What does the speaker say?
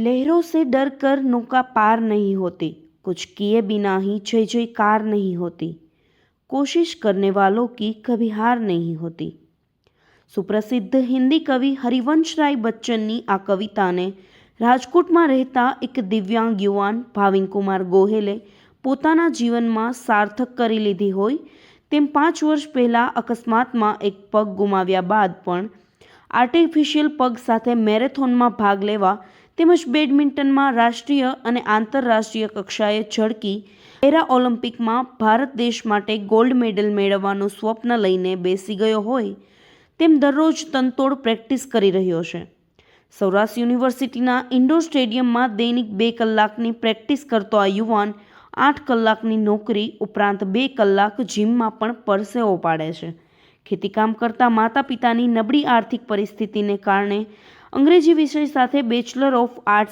लहरों से डर कर नौका पार नहीं होती कुछ किए बिना ही जय जयकार नहीं होती कोशिश करने वालों की कभी हार नहीं होती સુપ્રસિદ્ધ હિન્દી કવિ હરિવંશરાય બચ્ચનની આ કવિતાને રાજકોટમાં રહેતા એક દિવ્યાંગ યુવાન ભાવિનકુમાર ગોહેલે પોતાના જીવનમાં સાર્થક કરી લીધી હોય તેમ પાંચ વર્ષ પહેલાં અકસ્માતમાં એક પગ ગુમાવ્યા બાદ પણ આર્ટિફિશિયલ પગ સાથે મેરેથોનમાં ભાગ લેવા તેમજ બેડમિન્ટનમાં રાષ્ટ્રીય અને આંતરરાષ્ટ્રીય કક્ષાએ ઝળકી પેરા ઓલિમ્પિકમાં ભારત દેશ માટે ગોલ્ડ મેડલ મેળવવાનું સ્વપ્ન લઈને બેસી ગયો હોય તેમ દરરોજ તનતોડ પ્રેક્ટિસ કરી રહ્યો છે. સૌરાષ્ટ્ર યુનિવર્સિટીના ઇન્ડોર સ્ટેડિયમમાં દૈનિક બે કલાકની પ્રેક્ટિસ કરતો આ યુવાન આઠ કલાકની નોકરી ઉપરાંત બે કલાક જીમમાં પણ પરસેવો પાડે છે. ખેતીકામ કરતા માતા પિતાની નબળી આર્થિક પરિસ્થિતિને કારણે અંગ્રેજી વિષય સાથે બેચલર ઓફ આર્ટ્સ